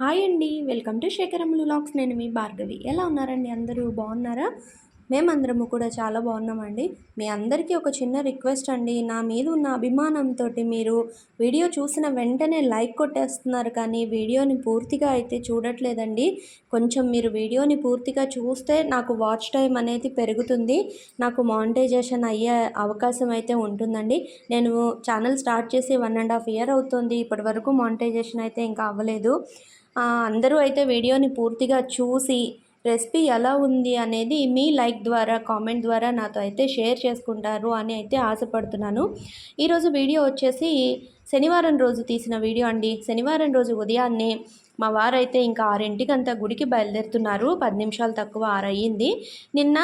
Hi అండి welcome to శేఖరములు lakhs నేను మీ భార్గవి. ఎలా ఉన్నారండి అందరూ? బాగున్నారా? మేమందరము కూడా చాలా బాగున్నామండి. మీ అందరికీ ఒక చిన్న రిక్వెస్ట్ అండి. నా మీద ఉన్న అభిమానంతో మీరు వీడియో చూసిన వెంటనే లైక్ కొట్టేస్తున్నారు కానీ వీడియోని పూర్తిగా అయితే చూడట్లేదండి. కొంచెం మీరు వీడియోని పూర్తిగా చూస్తే నాకు వాచ్ టైం అనేది పెరుగుతుంది. నాకు మానిటైజేషన్ అయ్యే అవకాశం అయితే ఉంటుందండి. నేను ఛానల్ స్టార్ట్ చేసి వన్ అండ్ హాఫ్ ఇయర్ అవుతుంది. ఇప్పటి వరకు మానిటైజేషన్ అయితే ఇంకా అవ్వలేదు. అందరూ అయితే వీడియోని పూర్తిగా చూసి రెసిపీ ఎలా ఉంది అనేది మీ లైక్ ద్వారా కామెంట్ ద్వారా నాతో అయితే షేర్ చేసుకుంటారు అని అయితే ఆశపడుతున్నాను. ఈరోజు వీడియో వచ్చేసి శనివారం రోజు తీసిన వీడియో అండి. శనివారం రోజు ఉదయాన్నే మా వారైతే ఇంకా ఆరింటికి అంతా గుడికి బయలుదేరుతున్నారు. పది నిమిషాలు తక్కువ ఆరయ్యింది నిన్న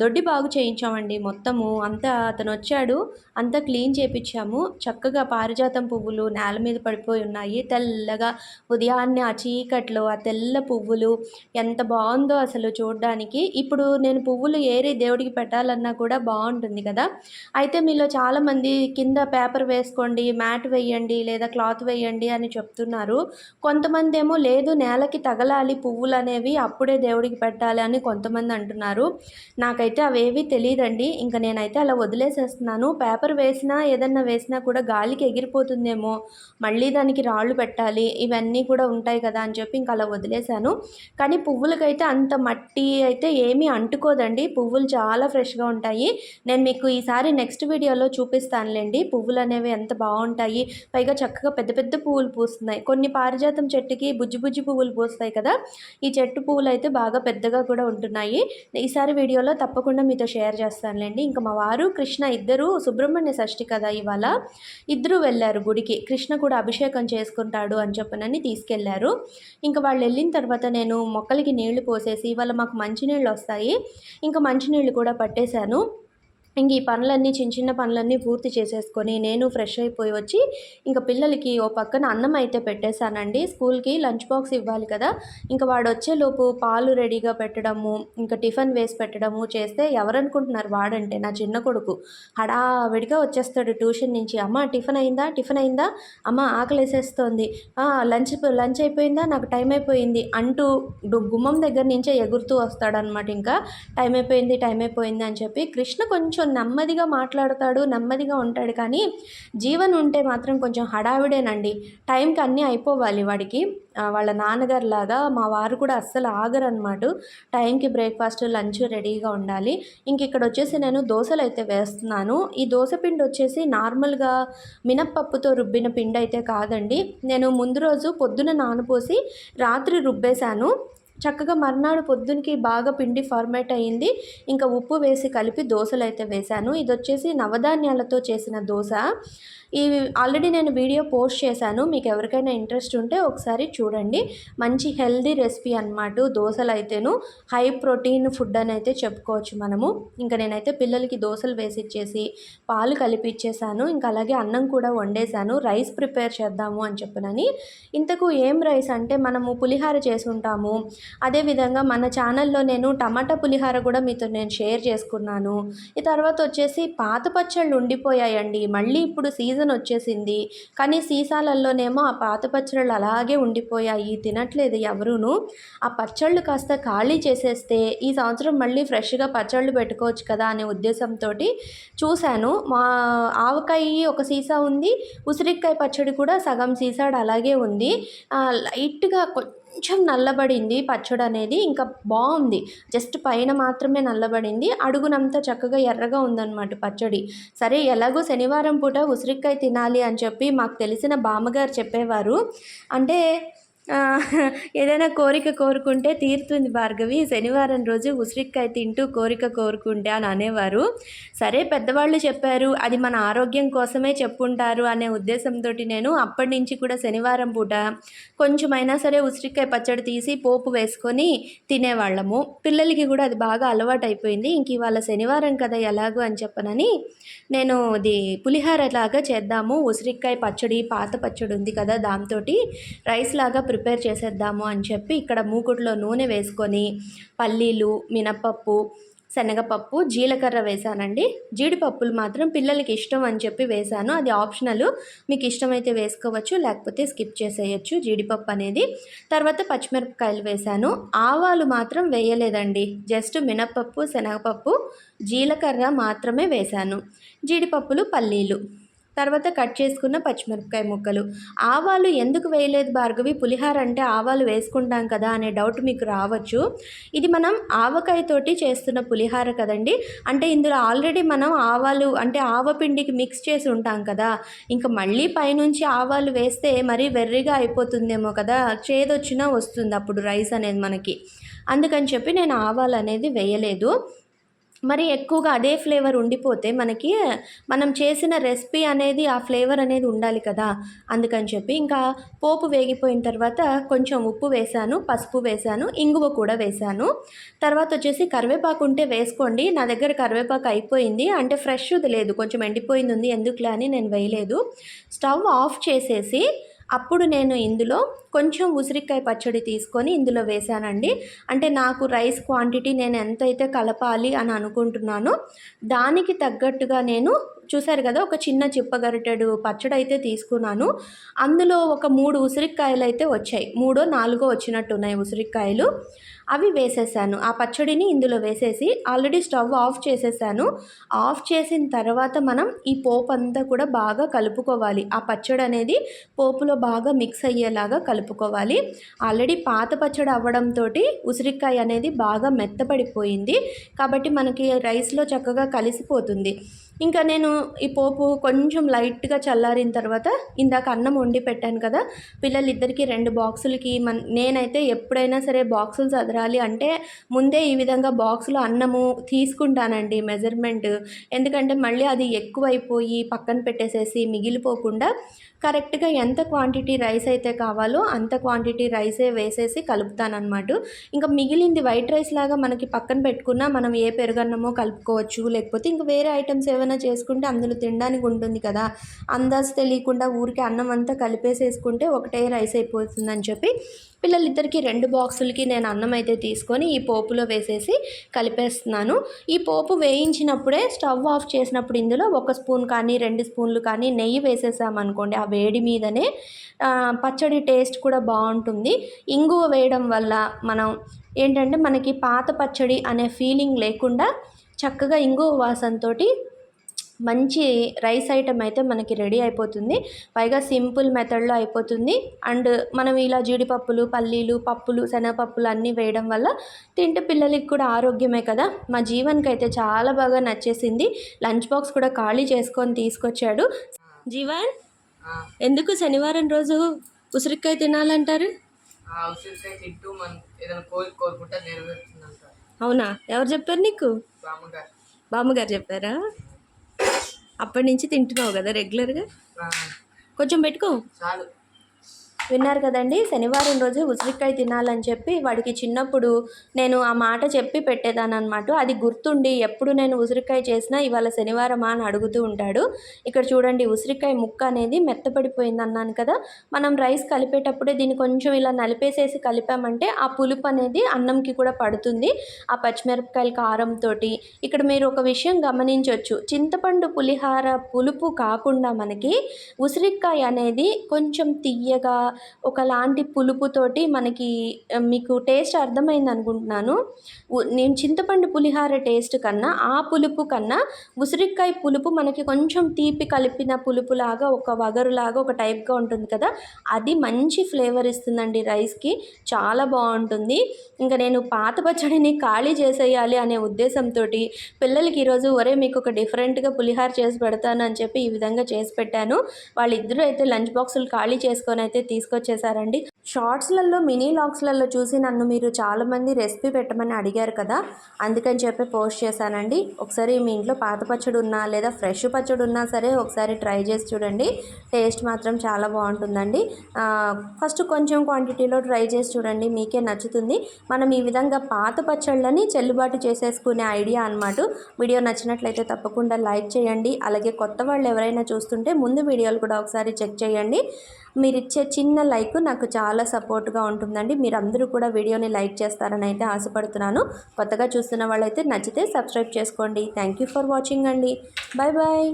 దొడ్డి బాగు చేయించామండి మొత్తము. అంతా అతను వచ్చాడు అంతా క్లీన్ చేపించాము చక్కగా పారిజాతం పువ్వులు నేల మీద పడిపోయి ఉన్నాయి. తెల్లగా ఉదయాన్నే ఆ చీకట్లో ఆ తెల్ల పువ్వులు ఎంత బాగుందో అసలు చూడడానికి. ఇప్పుడు నేను పువ్వులు ఏరి దేవుడికి పెట్టాలన్నా కూడా బాగుంటుంది కదా. అయితే మీలో చాలామంది కింద పేపర్ వేసుకోండి మ్యాట్ వేయండి లేదా క్లాత్ వేయండి అని చెప్తున్నారు. కొంతమంది ఏమో లేదు నేలకి తగలాలి పువ్వులు అనేవి అప్పుడే దేవుడికి పెట్టాలి అని కొంతమంది అంటున్నారు. నాకైతే అవేవి తెలియదండి ఇంకా నేనైతే అలా వదిలేసేస్తున్నాను. పేపర్ వేసినా ఏదన్నా వేసినా కూడా గాలికి ఎగిరిపోతుందేమో. మళ్ళీ దానికి రాళ్ళు పెట్టాలి. ఇవన్నీ కూడా ఉంటాయి కదా అని చెప్పి ఇంకా అలా వదిలేశాను. కానీ పువ్వులకైతే అంత మట్టి అయితే ఏమీ అంటుకోదండి. పువ్వులు చాలా ఫ్రెష్గా ఉంటాయి. నేను మీకు ఈసారి నెక్స్ట్ వీడియోలో చూపిస్తానులేండి. పువ్వులు అనేవి ఎంత బాగుంటాయి. పైగా చక్కగా పెద్ద పెద్ద పువ్వులు పూస్తున్నాయి. కొన్ని పారిజాతం చెట్టుకి బుజ్జి బుజ్జి పువ్వులు పూస్తాయి కదా? ఈ చెట్టు పువ్వులు అయితే బాగా పెద్దగా కూడా ఉంటున్నాయి. ఈసారి వీడియోలో తప్పకుండా మీతో షేర్ చేస్తానులేండి. ఇంకా మా వారు కృష్ణ ఇద్దరు సుబ్రహ్మణ్య షష్ఠి కదా ఇవాళ ఇద్దరు వెళ్ళారు గుడికి. కృష్ణ కూడా అభిషేకం చేసుకుంటాడు అని చెప్పనని తీసుకెళ్ళారు. ఇంకా వాళ్ళు వెళ్ళిన తర్వాత నేను మొక్కలకి నీళ్ళు పోసేసి ఇవాళ మాకు మంచినీళ్ళు వస్తాయి. ఇంకా మంచినీళ్ళు కూడా పట్టేశాను. ఇంక ఈ పనులన్నీ చిన్న చిన్న పనులన్నీ పూర్తి చేసేసుకొని నేను ఫ్రెష్ అయిపోయి వచ్చి ఇంకా పిల్లలకి ఓ పక్కన అన్నం అయితే పెట్టేశానండి. స్కూల్కి లంచ్ బాక్స్ ఇవ్వాలి కదా. ఇంకా వాడు వచ్చేలోపు పాలు రెడీగా పెట్టడము ఇంకా టిఫిన్ వేసి పెట్టడము చేస్తే ఎవరనుకుంటున్నారు వాడంటే నా చిన్న కొడుకు. హడావిడిగా వచ్చేస్తాడు ట్యూషన్ నుంచి. అమ్మ టిఫిన్ అయిందా? టిఫిన్ అయిందా? అమ్మ ఆకలేసేస్తోంది. లంచ్ లంచ్ అయిపోయిందా? నాకు టైం అయిపోయింది అంటూ గుమ్మం దగ్గర నుంచే ఎగురుతూ వస్తాడనమాట ఇంకా టైం అయిపోయింది టైం అయిపోయింది అని చెప్పి కృష్ణ కొంచెం నెమ్మదిగా మాట్లాడతాడు నెమ్మదిగా ఉంటాడు. కానీ జీవన్ ఉంటే మాత్రం కొంచెం హడావిడేనండి. టైంకి అన్నీ అయిపోవాలి వాడికి. వాళ్ళ నాన్నగారు లాగా మా వారు కూడా అస్సలు ఆగరనమాట. టైంకి బ్రేక్ఫాస్ట్ లంచ్ రెడీగా ఉండాలి. ఇంక ఇక్కడ వచ్చేసి నేను దోశలు అయితే వేస్తున్నాను. ఈ దోశ పిండి వచ్చేసి నార్మల్గా మినప్పప్పుతో రుబ్బిన పిండి అయితే కాదండి. నేను ముందు రోజు పొద్దున నానపోసి రాత్రి రుబ్బేశాను. చక్కగా మర్నాడు పొద్దునకి బాగా పిండి ఫార్మేట్ అయ్యింది. ఇంకా ఉప్పు వేసి కలిపి దోశలు అయితే వేశాను. ఇది వచ్చేసి నవధాన్యాలతో చేసిన దోశ. ఈ ఆల్రెడీ నేను వీడియో పోస్ట్ చేశాను. మీకు ఎవరికైనా ఇంట్రెస్ట్ ఉంటే ఒకసారి చూడండి. మంచి హెల్దీ రెసిపీ అనమాట దోశలు అయితేను హై ప్రోటీన్ ఫుడ్ అని అయితే చెప్పుకోవచ్చు మనము. ఇంకా నేనైతే పిల్లలకి దోశలు వేసి ఇచ్చేసి పాలు కలిపి ఇచ్చేసాను ఇంకా అలాగే అన్నం కూడా వండేసాను రైస్ ప్రిపేర్ చేద్దాము అని చెప్పనని. ఇంతకు ఏం రైస్ అంటే మనము పులిహార చేసి ఉంటాము అదేవిధంగా మన ఛానల్లో నేను టమాటా పులిహార కూడా మీతో నేను షేర్ చేసుకున్నాను. ఈ తర్వాత వచ్చేసి పాత పచ్చళ్ళు ఉండిపోయాయండి. మళ్ళీ ఇప్పుడు సీజన్ వచ్చేసింది. కానీ సీసాలల్లోనేమో ఆ పాత పచ్చళ్ళు అలాగే ఉండిపోయాయి. తినట్లేదు ఎవరూను. ఆ పచ్చళ్ళు కాస్త ఖాళీ చేసేస్తే ఈ సంవత్సరం మళ్ళీ ఫ్రెష్గా పచ్చళ్ళు పెట్టుకోవచ్చు కదా అనే ఉద్దేశంతో చూశాను. మా ఆవకాయ ఒక సీసా ఉంది. ఉసిరికాయ పచ్చడి కూడా సగం సీసాడు అలాగే ఉంది. లైట్గా కొంచెం నల్లబడింది పచ్చడి అనేది ఇంకా బాగుంది. జస్ట్ పైన మాత్రమే నల్లబడింది. అడుగునంతా చక్కగా ఎర్రగా ఉందన్నమాట పచ్చడి. సరే ఎలాగో శనివారం పూట ఉసిరికాయ తినాలి అని చెప్పి మాకు తెలిసిన బామ్మగారు చెప్పేవారు. అంటే ఏదైనా కోరిక కోరుకుంటే తీరుతుంది భార్గవి. శనివారం రోజు ఉసిరికాయ తింటూ కోరిక కోరుకుంటే అని అనేవారు. సరే పెద్దవాళ్ళు చెప్పారు అది మన ఆరోగ్యం కోసమే చెప్పుంటారు అనే ఉద్దేశంతో నేను అప్పటి నుంచి కూడా శనివారం పూట కొంచెమైనా సరే ఉసిరికాయ పచ్చడి తీసి పోపు వేసుకొని తినేవాళ్ళము. పిల్లలకి కూడా అది బాగా అలవాటు అయిపోయింది ఇంక ఇవాళ శనివారం కదా ఎలాగో అని చెప్పనని నేను అది పులిహార లాగా చేద్దాము. ఉసిరికాయ పచ్చడి పాత పచ్చడి ఉంది కదా దాంతో రైస్ లాగా ప్రిపేర్ చేసేద్దాము అని చెప్పి ఇక్కడ మూకుట్లో నూనె వేసుకొని పల్లీలు మినపప్పు శనగపప్పు జీలకర్ర వేసానండి. జీడిపప్పులు మాత్రం పిల్లలకి ఇష్టం అని చెప్పి వేసాను. అది ఆప్షనల్. మీకు ఇష్టమైతే వేసుకోవచ్చు లేకపోతే స్కిప్ చేసేయచ్చు జీడిపప్పు అనేది. తర్వాత పచ్చిమిరపకాయలు వేసాను. ఆవాలు మాత్రం వేయలేదండి. జస్ట్ మినప్పప్పు శనగపప్పు జీలకర్ర మాత్రమే వేశాను జీడిపప్పులు పల్లీలు. తర్వాత కట్ చేసుకున్న పచ్చిమిరపకాయ ముక్కలు. ఆవాలు ఎందుకు వేయలేదు భార్గవి? పులిహార అంటే ఆవాలు వేసుకుంటాం కదా అనే డౌట్ మీకు రావచ్చు. ఇది మనం ఆవకాయతోటి చేస్తున్న పులిహార కదండి. అంటే ఇందులో ఆల్రెడీ మనం ఆవాలు అంటే ఆవపిండికి మిక్స్ చేసి ఉంటాం కదా. ఇంకా మళ్ళీ పైనుంచి ఆవాలు వేస్తే మరీ వెర్రిగా అయిపోతుందేమో కదా. చేదొచ్చినా వస్తుంది అప్పుడు రైస్ అనేది మనకి. అందుకని చెప్పి నేను ఆవాలు అనేది వేయలేదు. మరి ఎక్కువగా అదే ఫ్లేవర్ ఉండిపోతే మనకి మనం చేసిన రెసిపీ అనేది ఆ ఫ్లేవర్ అనేది ఉండాలి కదా అందుకని చెప్పి. ఇంకా పోపు వేగిపోయిన తర్వాత కొంచెం ఉప్పు వేశాను పసుపు వేశాను ఇంగువ కూడా వేశాను. తర్వాత వచ్చేసి కరివేపాకు ఉంటే వేసుకోండి. నా దగ్గర కరివేపాకు అయిపోయింది. అంటే ఫ్రెష్ది లేదు. కొంచెం ఎండిపోయింది ఉంది. ఎందుకులే అని నేను వేయలేదు. స్టవ్ ఆఫ్ చేసేసి అప్పుడు నేను ఇందులో కొంచెం ఉసిరికాయ పచ్చడి తీసుకొని ఇందులో వేసానండి అంటే నాకు రైస్ క్వాంటిటీ నేను ఎంతైతే కలపాలి అని అనుకుంటున్నానో దానికి తగ్గట్టుగా నేను చూశారు కదా ఒక చిన్న చిప్పగరిటెడు పచ్చడి అయితే తీసుకున్నాను. అందులో ఒక మూడు ఉసిరికాయలు అయితే వచ్చాయి. మూడో నాలుగో వచ్చినట్టు ఉన్నాయి ఉసిరికాయలు. అవి వేసేసాను. ఆ పచ్చడిని ఇందులో వేసేసి ఆల్రెడీ స్టవ్ ఆఫ్ చేసేసాను. ఆఫ్ చేసిన తర్వాత మనం ఈ పోపు అంతా కూడా బాగా కలుపుకోవాలి. ఆ పచ్చడి అనేది పోపులో బాగా మిక్స్ అయ్యేలాగా కలుపుకోవాలి. ఆల్రెడీ పాత పచ్చడి అవ్వడంతో ఉసిరికాయ అనేది బాగా మెత్తపడిపోయింది. కాబట్టి మనకి రైస్లో చక్కగా కలిసిపోతుంది. ఇంకా నేను ఈ పోపు కొంచెం లైట్గా చల్లారిన తర్వాత ఇందాక అన్నం వండి పెట్టాను కదా పిల్లలిద్దరికీ రెండు బాక్సులకి మన నేనైతే ఎప్పుడైనా సరే బాక్సులు చదరాలి అంటే ముందే ఈ విధంగా బాక్సులో అన్నము తీసుకుంటానండి మెజర్మెంట్. ఎందుకంటే మళ్ళీ అది ఎక్కువైపోయి పక్కన పెట్టేసేసి మిగిలిపోకుండా కరెక్ట్గా ఎంత క్వాంటిటీ రైస్ అయితే కావాలో అంత క్వాంటిటీ రైసే వేసేసి కలుపుతానమాట ఇంకా మిగిలింది వైట్ రైస్ లాగా మనకి పక్కన పెట్టుకున్నా మనం ఏ పెరుగన్నమో కలుపుకోవచ్చు లేకపోతే ఇంకా వేరే ఐటమ్స్ ఏమైనా చేసుకుంటే అందులో తినడానికి ఉంటుంది కదా. అందాజు తెలియకుండా ఊరికే అన్నం అంతా కలిపేసేసుకుంటే ఒకటే రైస్ అయిపోతుందని చెప్పి పిల్లలిద్దరికి రెండు బాక్సులకి నేను అన్నం అయితే తీసుకొని ఈ పోపులో వేసేసి కలిపేస్తున్నాను. ఈ పోపు వేయించినప్పుడే స్టవ్ ఆఫ్ చేసినప్పుడు ఇందులో ఒక స్పూన్ కానీ రెండు స్పూన్లు కానీ నెయ్యి వేసేసామనుకోండి. ఆ వేడి మీదనే పచ్చడి టేస్ట్ కూడా బాగుంటుంది. ఇంగువ వేయడం వల్ల మనం ఏంటంటే మనకి పాత పచ్చడి అనే ఫీలింగ్ లేకుండా చక్కగా ఇంగువ వాసనతోటి మంచి రైస్ ఐటమ్ అయితే మనకి రెడీ అయిపోతుంది. పైగా సింపుల్ మెథడ్లో అయిపోతుంది. అండ్ మనం ఇలా జీడిపప్పులు పల్లీలు పప్పులు శనగపప్పులు అన్నీ వేయడం వల్ల తింటే పిల్లలకి కూడా ఆరోగ్యమే కదా. మా జీవన్కి అయితే చాలా బాగా నచ్చేసింది. లంచ్ బాక్స్ కూడా ఖాళీ చేసుకొని తీసుకొచ్చాడు. జీవన్ ఎందుకు శనివారం రోజు ఉసిరికాయ తినాలంటారు? ఉసిరికాయ తింటూ మన ఏదైనా కోరిక కోరుకుంటే నెరవేరుతుందంట అవునా? ఎవరు చెప్పారు నీకు? బామ్మగారు. బామ్మగారు చెప్పారా? అప్పటి నుంచి తింటున్నావు కదా రెగ్యులర్గా కొంచెం పెట్టుకో. చాలు. విన్నారు కదండి శనివారం రోజు ఉసిరికాయ తినాలని చెప్పి వాడికి చిన్నప్పుడు నేను ఆ మాట చెప్పి పెట్టేదాన్ని అనమాట అది గుర్తుండి ఎప్పుడు నేను ఉసిరికాయ చేసినా ఇవాళ శనివారమా అని అడుగుతూ ఉంటాడు. ఇక్కడ చూడండి ఉసిరికాయ ముక్క అనేది మెత్తపడిపోయింది అన్నాను కదా. మనం రైస్ కలిపేటప్పుడే దీన్ని కొంచెం ఇలా నలిపేసేసి కలిపామంటే ఆ పులుపు అనేది అన్నంకి కూడా పడుతుంది. ఆ పచ్చిమిరపకాయల కారంతో ఇక్కడ మీరు ఒక విషయం గమనించవచ్చు చింతపండు పులిహార పులుపు కాకుండా మనకి ఉసిరికాయ అనేది కొంచెం తీయగా ఒకలాంటి పులుపుతోటి మనకి మీకు టేస్ట్ అర్థమైంది అనుకుంటున్నాను. నేను చింతపండు పులిహార టేస్ట్ కన్నా ఆ పులుపు కన్నా ఉసిరికాయ పులుపు మనకి కొంచెం తీపి కలిపిన పులుపులాగా ఒక వగరులాగా ఒక టైప్గా ఉంటుంది కదా. అది మంచి ఫ్లేవర్ ఇస్తుందండి రైస్కి చాలా బాగుంటుంది. ఇంకా నేను పాత పచ్చడిని ఖాళీ చేసేయాలి అనే ఉద్దేశంతో పిల్లలకి ఈరోజు ఒరే మీకు ఒక డిఫరెంట్గా పులిహార చేసి పెడతాను అని చెప్పి ఈ విధంగా చేసి పెట్టాను. వాళ్ళిద్దరూ అయితే లంచ్ బాక్సులు ఖాళీ చేసుకొని అయితే తీసుకొచ్చేసారండి షార్ట్స్లలో మినీ లాగ్స్లలో చూసి నన్ను మీరు చాలామంది రెసిపీ పెట్టమని అడిగారు కదా అందుకని చెప్పి పోస్ట్ చేశానండి. ఒకసారి మీ ఇంట్లో పాత పచ్చడి ఉన్నా లేదా ఫ్రెష్ పచ్చడి ఉన్నా సరే ఒకసారి ట్రై చేసి చూడండి. టేస్ట్ మాత్రం చాలా బాగుంటుందండి. ఫస్ట్ కొంచెం క్వాంటిటీలో ట్రై చేసి చూడండి మీకే నచ్చుతుంది. మనం ఈ విధంగా పాత పచ్చళ్ళని చెల్లుబాటు చేసేసుకునే ఐడియా అన్నమాట. వీడియో నచ్చినట్లయితే తప్పకుండా లైక్ చేయండి. అలాగే కొత్త వాళ్ళు ఎవరైనా చూస్తుంటే ముందు వీడియోలు కూడా ఒకసారి చెక్ చేయండి. మీరు ఇచ్చే చిన్న లైక్ నాకు చాలా చాలా సపోర్ట్గా ఉంటుందండి. మీరందరూ కూడా వీడియోని లైక్ చేస్తారని అయితే ఆశపడుతున్నాను. కొత్తగా చూస్తున్న వాళ్ళైతే నచ్చితే సబ్స్క్రైబ్ చేసుకోండి. థ్యాంక్ యూ ఫర్ వాచింగ్ అండి. Bye bye